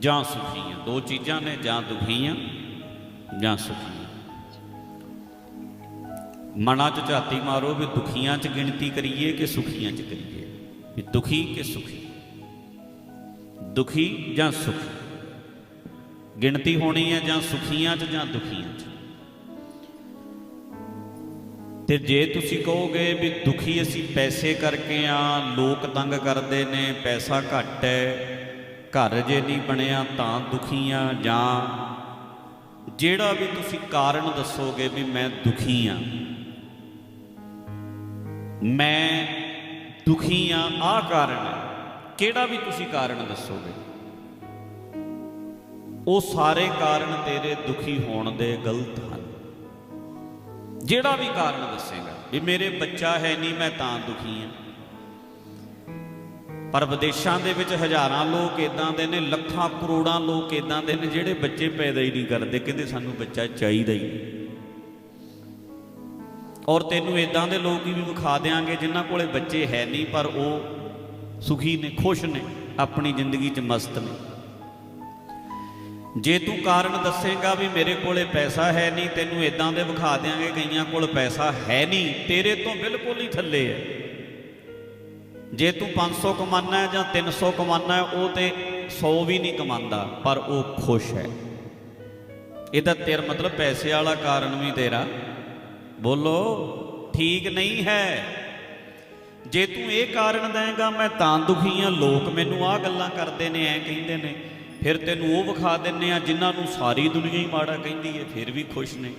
ਜਾਂ ਸੁਖੀ ਆ ਦੋ ਚੀਜ਼ਾਂ ਨੇ, ਜਾਂ ਦੁਖੀ ਆ ਜਾਂ ਸੁਖੀਆਂ। ਮਨਾਂ 'ਚ ਝਾਤੀ ਮਾਰੋ ਵੀ ਦੁਖੀਆਂ 'ਚ ਗਿਣਤੀ ਕਰੀਏ ਕਿ ਸੁਖੀਆਂ 'ਚ ਕਰੀਏ। ਵੀ ਦੁਖੀ ਕਿ ਸੁਖੀ। ਦੁਖੀ ਜਾਂ ਸੁਖੀ। ਗਿਣਤੀ ਹੋਣੀ ਹੈ ਜਾਂ ਸੁਖੀਆਂ 'ਚ ਜਾਂ ਦੁਖੀਆਂ 'ਚ। ਤੇ ਜੇ ਤੁਸੀਂ ਕਹੋਗੇ ਵੀ ਦੁਖੀ ਅਸੀਂ ਪੈਸੇ ਕਰਕੇ ਆ, ਲੋਕ ਤੰਗ ਕਰਦੇ ਨੇ, ਪੈਸਾ ਘੱਟ ਹੈ ਘਰ ਜੇ ਨਹੀਂ ਬਣਿਆ ਤਾਂ ਦੁਖੀ ਆ ਜਾਂ ਜਿਹੜਾ ਵੀ ਤੁਸੀਂ ਕਾਰਨ ਦੱਸੋਗੇ ਵੀ ਮੈਂ ਦੁਖੀ ਆ। ਮੈਂ ਦੁਖੀ ਆ, ਆਹ ਕਾਰਨ ਹੈ। ਕਿਹੜਾ ਵੀ ਤੁਸੀਂ ਕਾਰਨ ਦੱਸੋਗੇ? ਉਹ ਸਾਰੇ ਕਾਰਨ ਤੇਰੇ ਦੁਖੀ ਹੋਣ ਦੇ ਗਲਤ ਹਨ। ਜਿਹੜਾ ਵੀ ਕਾਰਨ ਦੱਸੇਗਾ ਵੀ ਮੇਰੇ ਬੱਚਾ ਹੈ ਨਹੀਂ, ਮੈਂ ਤਾਂ ਦੁਖੀ ਹਾਂ ਪਰ ਵਿਦੇਸ਼ਾਂ ਦੇ ਵਿੱਚ ਹਜ਼ਾਰਾਂ ਲੋਕ ਇਦਾਂ ਦੇ ਨੇ, ਲੱਖਾਂ ਕਰੋੜਾਂ ਲੋਕ ਇਦਾਂ ਦੇ ਨੇ ਜਿਹੜੇ ਬੱਚੇ ਪੈਦਾ ਹੀ ਨਹੀਂ ਕਰਦੇ, ਕਹਿੰਦੇ ਸਾਨੂੰ ਬੱਚਾ ਚਾਹੀਦਾ ਹੀ ਨਹੀਂ। ਔਰ ਤੈਨੂੰ ਇਦਾਂ ਦੇ ਲੋਕ ਵੀ ਵਿਖਾ ਦੇਾਂਗੇ ਜਿਨ੍ਹਾਂ ਕੋਲੇ ਬੱਚੇ ਹੈ ਨਹੀਂ, ਪਰ ਉਹ ਸੁਖੀ ਨੇ, ਖੁਸ਼ ਨੇ, ਆਪਣੀ ਜ਼ਿੰਦਗੀ 'ਚ ਮਸਤ ਨੇ। ਜੇ ਤੂੰ ਕਾਰਨ ਦੱਸੇਗਾ ਵੀ ਮੇਰੇ ਕੋਲੇ ਪੈਸਾ ਹੈ ਨਹੀਂ, ਤੈਨੂੰ ਇਦਾਂ ਦੇ ਵਿਖਾ ਦੇਾਂਗੇ ਕਈਆਂ ਕੋਲ ਪੈਸਾ ਹੈ ਨਹੀਂ, ਤੇਰੇ ਤੋਂ ਬਿਲਕੁਲ ਹੀ ਥੱਲੇ ਹੈ। ਜੇ ਤੂੰ 500 ਕਮਾਨਾ ਹੈ ਜਾਂ 300 ਕਮਾਨਾ ਹੈ, ਉਹ ਤੇ 100 ਵੀ ਨਹੀਂ ਕਮਾਉਂਦਾ ਪਰ ਉਹ ਖੁਸ਼ ਹੈ। ਇਹਦਾ ਤੇਰ ਮਤਲਬ ਪੈਸੇ ਵਾਲਾ ਕਾਰਨ ਵੀ ਤੇਰਾ। ਬੋਲੋ, ਠੀਕ ਨਹੀਂ ਹੈ। ਜੇ ਤੂੰ ਇਹ ਕਾਰਨ ਦੇਂਗਾ, ਮੈਂ ਤਾਂ ਦੁਖੀ ਆ ਲੋਕ ਮੈਨੂੰ ਆਹ ਗੱਲਾਂ ਕਰਦੇ ਨੇ, ਐ ਕਹਿੰਦੇ ਨੇ। ਫਿਰ ਤੈਨੂੰ ਉਹ ਵਿਖਾ ਦਿੰਨੇ ਆ, ਜਿਨ੍ਹਾਂ ਨੂੰ ਸਾਰੀ ਦੁਨੀਆ ਹੀ ਮਾੜਾ ਕਹਿੰਦੀ ਹੈ ਫਿਰ ਵੀ ਖੁਸ਼ ਨੇ।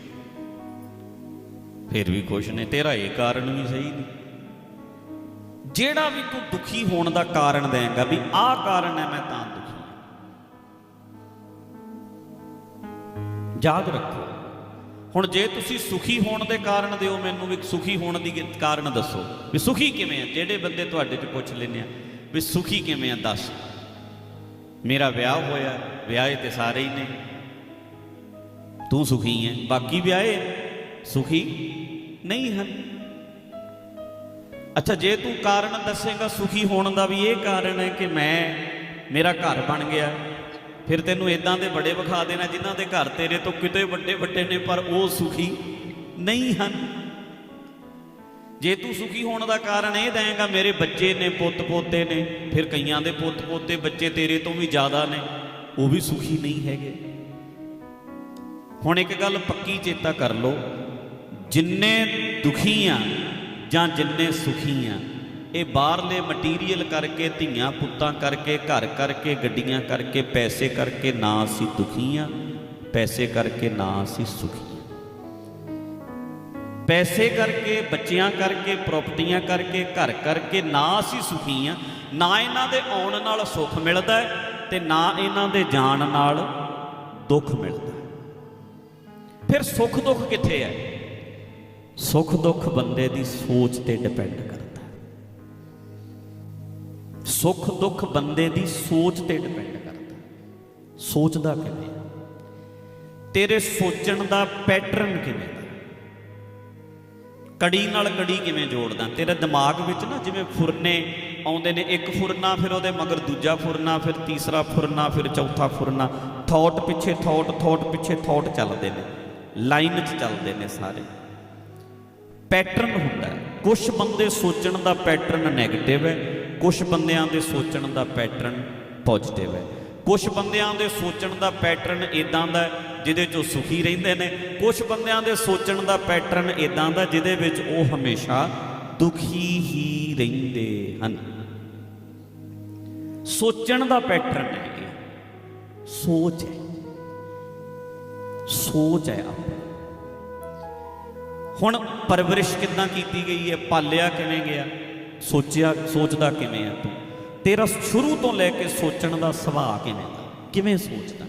ਫਿਰ ਵੀ ਖੁਸ਼ ਨੇ। ਤੇਰਾ ਇਹ ਕਾਰਨ ਵੀ ਸਹੀ ਨਹੀਂ। ਜਿਹੜਾ ਵੀ ਤੂੰ ਦੁਖੀ ਹੋਣ ਦਾ ਕਾਰਨ ਦੇਂਗਾ ਵੀ ਆਹ ਕਾਰਨ ਹੈ, ਮੈਂ ਤਾਂ ਦੁਖੀ ਹਾਂ। ਯਾਦ ਰੱਖੋ, ਹੁਣ ਜੇ ਤੁਸੀਂ ਸੁਖੀ ਹੋਣ ਦੇ ਕਾਰਨ ਦਿਓ, ਮੈਨੂੰ ਵੀ ਸੁਖੀ ਹੋਣ ਦੀ ਕਾਰਨ ਦੱਸੋ ਵੀ ਸੁਖੀ ਕਿਵੇਂ ਆ? ਜਿਹੜੇ ਬੰਦੇ ਤੁਹਾਡੇ ਚ ਪੁੱਛ ਲੈਂਦੇ ਆ ਵੀ ਸੁਖੀ ਕਿਵੇਂ ਆ, ਦੱਸ। ਮੇਰਾ ਵਿਆਹ ਹੋਇਆ, ਵਿਆਹੇ ਤੇ ਸਾਰੇ ਹੀ ਨੇ। ਤੂੰ ਸੁਖੀ ਹੈ, ਬਾਕੀ ਵਿਆਹੇ ਸੁਖੀ ਨਹੀਂ ਹਨ। ਅੱਛਾ, ਜੇ ਤੂੰ ਕਾਰਨ ਦੱਸੇਗਾ, ਸੁਖੀ ਹੋਣ ਦਾ ਵੀ ਇਹ ਕਾਰਨ ਹੈ ਕਿ ਮੈਂ ਮੇਰਾ ਘਰ ਬਣ ਗਿਆ। ਫਿਰ ਤੈਨੂੰ ਇਦਾਂ ਦੇ ਬੜੇ ਵਿਖਾ ਦੇਣਾ ਜਿਨ੍ਹਾਂ ਦੇ ਘਰ ਤੇਰੇ ਤੋਂ ਕਿਤੇ ਵੱਡੇ ਵੱਡੇ ਨੇ, ਪਰ ਉਹ ਸੁਖੀ ਨਹੀਂ ਹਨ। ਜੇ ਤੂੰ ਸੁਖੀ ਹੋਣ ਦਾ ਕਾਰਨ ਇਹ ਦੇਂਗਾ ਮੇਰੇ ਬੱਚੇ ਨੇ ਪੁੱਤ ਪੋਤੇ ਨੇ, ਫਿਰ ਕਈਆਂ ਦੇ ਪੁੱਤ ਪੋਤੇ ਬੱਚੇ ਤੇਰੇ ਤੋਂ ਵੀ ਜ਼ਿਆਦਾ ਨੇ, ਉਹ ਵੀ ਸੁਖੀ ਨਹੀਂ ਹੈਗੇ। ਹੁਣ ਇੱਕ ਗੱਲ ਪੱਕੀ ਚੇਤਾ ਕਰ ਲਓ, ਜਿੰਨੇ ਦੁਖੀ ਆ ਜਾਂ ਜਿੰਨੇ ਸੁਖੀ ਆ, ਇਹ ਬਾਹਰਲੇ ਮਟੀਰੀਅਲ ਕਰਕੇ, ਧੀਆਂ ਪੁੱਤਾਂ ਕਰਕੇ, ਘਰ ਕਰਕੇ, ਗੱਡੀਆਂ ਕਰਕੇ, ਪੈਸੇ ਕਰਕੇ ਨਾ ਅਸੀਂ ਦੁਖੀ ਆ, ਪੈਸੇ ਕਰਕੇ ਨਾ ਅਸੀਂ ਸੁਖੀ ਆ। ਪੈਸੇ ਕਰਕੇ, ਬੱਚਿਆਂ ਕਰਕੇ ਪ੍ਰਾਪਰਟੀਆਂ ਕਰਕੇ, ਘਰ ਕਰਕੇ ਨਾ ਅਸੀਂ ਸੁਖੀ ਆ, ਨਾ ਇਹਨਾਂ ਦੇ ਆਉਣ ਨਾਲ ਸੁੱਖ ਮਿਲਦਾ ਹੈ ਤੇ ਨਾ ਇਹਨਾਂ ਦੇ ਜਾਣ ਨਾਲ ਦੁੱਖ ਮਿਲਦਾ ਫਿਰ ਸੁੱਖ ਦੁੱਖ ਕਿੱਥੇ ਹੈ? ਸੁੱਖ ਦੁੱਖ ਬੰਦੇ ਦੀ ਸੋਚ ਤੇ ਡਿਪੈਂਡ ਕਰਦਾ ਹੈ। ਸੁੱਖ ਦੁੱਖ ਬੰਦੇ ਦੀ ਸੋਚ ਤੇ ਡਿਪੈਂਡ ਕਰਦਾ ਸੋਚਦਾ ਕਿਵੇਂ ਤੇਰੇ ਸੋਚਣ ਦਾ ਪੈਟਰਨ ਕਿਵੇਂ ਦਾ ਕੜੀ ਨਾਲ ਕੜੀ ਕਿਵੇਂ ਜੋੜਦਾ ਤੇਰੇ ਦਿਮਾਗ ਵਿੱਚ ਨਾ ਜਿਵੇਂ ਫੁਰਨੇ ਆਉਂਦੇ ਨੇ, ਇੱਕ ਫੁਰਨਾ ਫਿਰ ਉਹਦੇ ਮਗਰ ਦੂਜਾ ਫੁਰਨਾ, ਫਿਰ ਤੀਸਰਾ ਫੁਰਨਾ, ਫਿਰ ਚੌਥਾ ਫੁਰਨਾ ਥੌਟ ਪਿੱਛੇ ਥੌਟ ਥੌਟ ਪਿੱਛੇ ਥੌਟ ਚੱਲਦੇ ਨੇ ਲਾਈਨ 'ਚ ਚੱਲਦੇ ਨੇ ਸਾਰੇ। ਪੈਟਰਨ ਹੁੰਦਾ ਕੁਝ ਬੰਦੇ ਸੋਚਣ ਦਾ ਪੈਟਰਨ 네ਗੇਟਿਵ ਹੈ ਕੁਝ ਬੰਦਿਆਂ ਦੇ ਸੋਚਣ ਦਾ ਪੈਟਰਨ ਪੋਜ਼ਿਟਿਵ ਹੈ। ਕੁਝ ਬੰਦਿਆਂ ਦੇ ਸੋਚਣ ਦਾ ਪੈਟਰਨ ਇਦਾਂ ਦਾ ਜਿਹਦੇ 'ਚ ਉਹ ਸੁਖੀ ਰਹਿੰਦੇ ਨੇ। ਕੁਝ ਬੰਦਿਆਂ ਦੇ ਸੋਚਣ ਦਾ ਪੈਟਰਨ ਇਦਾਂ ਦਾ ਜਿਹਦੇ ਵਿੱਚ ਉਹ ਹਮੇਸ਼ਾ ਦੁਖੀ ਹੀ ਰਹਿੰਦੇ ਹਨ। ਸੋਚਣ ਦਾ ਪੈਟਰਨ ਹੈ ਇਹ। ਸੋਚ ਹੈ। ਸੋਚ ਹੈ ਆਪਣੀ ਹੁਣ ਪਰਵਰਿਸ਼ ਕਿੱਦਾਂ ਕੀਤੀ ਗਈ ਹੈ? ਪਾਲਿਆ ਕਿਵੇਂ ਗਿਆ? ਸੋਚਿਆ, ਸੋਚਦਾ ਕਿਵੇਂ ਆ ਤੂੰ? ਤੇਰਾ ਸ਼ੁਰੂ ਤੋਂ ਲੈ ਕੇ ਸੋਚਣ ਦਾ ਸੁਭਾਅ ਕਿਵੇਂ ਦਾ? ਕਿਵੇਂ ਸੋਚਦਾ?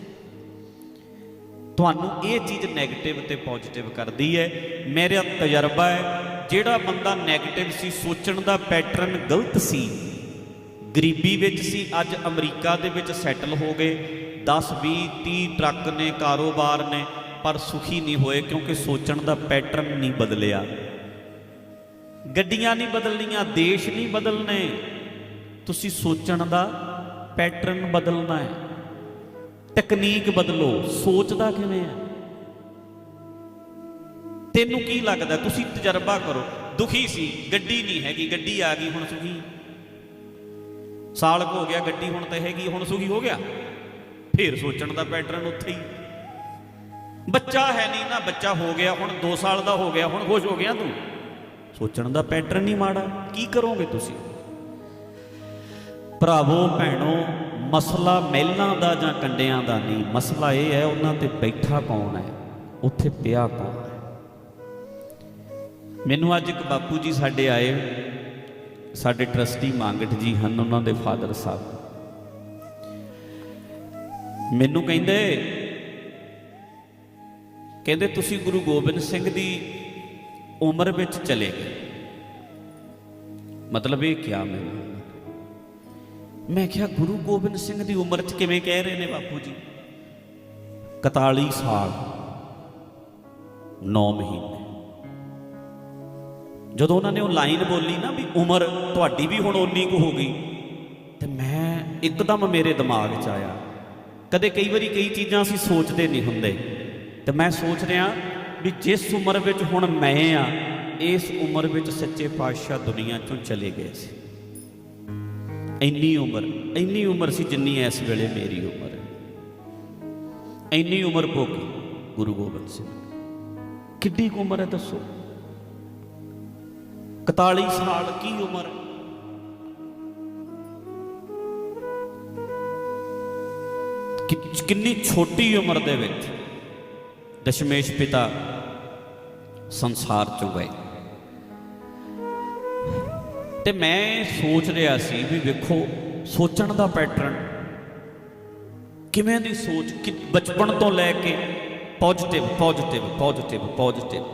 ਤੁਹਾਨੂੰ ਇਹ ਚੀਜ਼ 네ਗੇਟਿਵ ਤੇ ਪੋਜ਼ਿਟਿਵ ਕਰਦੀ ਹੈ। ਮੇਰਾ ਤਜਰਬਾ ਹੈ, ਜਿਹੜਾ ਬੰਦਾ 네ਗੇਟਿਵ ਸੀ, ਸੋਚਣ ਦਾ ਪੈਟਰਨ ਗਲਤ ਸੀ। ਗਰੀਬੀ ਵਿੱਚ ਸੀ, ਅੱਜ ਅਮਰੀਕਾ ਦੇ ਵਿੱਚ ਸੈਟਲ ਹੋ ਗਏ। 10 20 30 ਟਰੱਕ ਨੇ, ਕਾਰੋਬਾਰ ਨੇ। ਪਰ ਸੁਖੀ ਨਹੀਂ ਹੋਏ ਕਿਉਂਕਿ ਸੋਚਣ ਦਾ ਪੈਟਰਨ ਨਹੀਂ ਬਦਲਿਆ। ਗੱਡੀਆਂ ਨਹੀਂ ਬਦਲਣੀਆਂ, ਦੇਸ਼ ਨਹੀਂ ਬਦਲਨੇ ਤੁਸੀਂ ਸੋਚਣ ਦਾ ਪੈਟਰਨ ਬਦਲਣਾ ਹੈ। ਟੈਕਨੀਕ ਬਦਲੋ, ਸੋਚਦਾ ਕਿਵੇਂ ਹੈ? ਤੈਨੂੰ ਕੀ ਲੱਗਦਾ? ਤੁਸੀਂ ਤਜਰਬਾ ਕਰੋ। ਦੁਖੀ ਸੀ, ਗੱਡੀ ਨਹੀਂ ਹੈਗੀ, ਗੱਡੀ ਆ ਗਈ, ਹੁਣ ਸੁਖੀ। ਸਾਲ ਕੁ ਹੋ ਗਿਆ, ਗੱਡੀ ਹੁਣ ਤਾਂ ਹੈਗੀ, ਹੁਣ ਸੁਖੀ ਹੋ ਗਿਆ। ਫੇਰ ਸੋਚਣ ਦਾ ਪੈਟਰਨ ਉੱਥੇ ਹੀ। ਬੱਚਾ ਹੈ ਨਹੀਂ ਨਾ, ਬੱਚਾ ਹੋ ਗਿਆ, ਹੁਣ 2 ਸਾਲ ਦਾ ਹੋ ਗਿਆ, ਹੁਣ ਖੁਸ਼ ਹੋ ਗਿਆ ਤੂੰ? ਸੋਚਣ ਦਾ ਪੈਟਰਨ ਨਹੀਂ ਮਾੜਾ, ਕੀ ਕਰੋਗੇ ਤੁਸੀਂ? ਭਰਾਵੋ, ਭੈਣੋ, ਮਸਲਾ ਮਹਿਲਾਂ ਦਾ ਜਾਂ ਕੰਡਿਆਂ ਦਾ ਨਹੀਂ, ਮਸਲਾ ਇਹ ਹੈ ਉਹਨਾਂ ਤੇ ਬੈਠਾ ਕੌਣ ਹੈ? ਉੱਥੇ ਪਿਆ ਕੌਣ ਹੈ? ਮੈਨੂੰ ਅੱਜ ਇੱਕ ਬਾਪੂ ਜੀ ਸਾਡੇ ਆਏ, ਸਾਡੇ ਟਰਸਟੀ ਮੰਗਟ ਜੀ ਹਨ, ਉਹਨਾਂ ਦੇ ਫਾਦਰ ਸਾਹਿਬ। ਮੈਨੂੰ ਕਹਿੰਦੇ ਕਹਿੰਦੇ ਤੁਸੀਂ ਗੁਰੂ ਗੋਬਿੰਦ ਸਿੰਘ ਦੀ ਉਮਰ ਵਿੱਚ ਚਲੇ ਗਏ। ਮਤਲਬ ਇਹ ਕਿਹਾ ਮੈਨੂੰ ਮੈਂ ਕਿਹਾ ਗੁਰੂ ਗੋਬਿੰਦ ਸਿੰਘ ਦੀ ਉਮਰ 'ਚ ਕਿਵੇਂ ਕਹਿ ਰਹੇ ਨੇ ਬਾਪੂ ਜੀ? 41 ਸਾਲ 9 ਮਹੀਨੇ। ਜਦੋਂ ਉਹਨਾਂ ਨੇ ਉਹ ਲਾਈਨ ਬੋਲੀ ਨਾ ਵੀ ਉਮਰ ਤੁਹਾਡੀ ਵੀ ਹੁਣ ਓਨੀ ਕੁ ਹੋ ਗਈ, ਤੇ ਮੈਂ ਇੱਕਦਮ ਮੇਰੇ ਦਿਮਾਗ 'ਚ ਆਇਆ। ਕਦੇ ਕਈ ਵਾਰੀ ਕਈ ਚੀਜ਼ਾਂ ਅਸੀਂ ਸੋਚਦੇ ਨਹੀਂ ਹੁੰਦੇ। ਤੇ ਮੈਂ ਸੋਚ ਰਿਹਾ ਵੀ ਜਿਸ ਉਮਰ ਵਿੱਚ ਹੁਣ ਮੈਂ ਆ, ਇਸ ਉਮਰ ਵਿੱਚ ਸੱਚੇ ਪਾਤਸ਼ਾਹ ਦੁਨੀਆ ਚੋਂ ਚਲੇ ਗਏ ਸੀ। ਇੰਨੀ ਉਮਰ ਇੰਨੀ ਉਮਰ ਸੀ ਜਿੰਨੀ ਇਸ ਵੇਲੇ ਮੇਰੀ ਉਮਰ ਹੈ। ਇੰਨੀ ਉਮਰ ਭੋਗੀ ਗੁਰੂ ਗੋਬਿੰਦ ਸਿੰਘ। ਕਿੱਡੀ ਕੁ ਉਮਰ ਹੈ ਦੱਸੋ? 41 ਸਾਲ ਕੀ ਉਮਰ ਕਿ- ਕਿੰਨੀ ਛੋਟੀ ਉਮਰ ਦੇ ਵਿੱਚ ਦਸ਼ਮੇਸ਼ ਪਿਤਾ ਸੰਸਾਰ ਚੋਂ ਗਏ। ਤੇ ਮੈਂ ਸੋਚ ਰਿਹਾ ਸੀ ਵੀ ਵੇਖੋ, ਸੋਚਣ ਦਾ ਪੈਟਰਨ ਕਿਵੇਂ ਦੀ ਸੋਚ, ਕਿ ਬਚਪਨ ਤੋਂ ਲੈ ਕੇ ਪੋਜ਼ਿਟਿਵ ਪੋਜ਼ਿਟਿਵ ਪੋਜ਼ਿਟਿਵ ਪੋਜ਼ਿਟਿਵ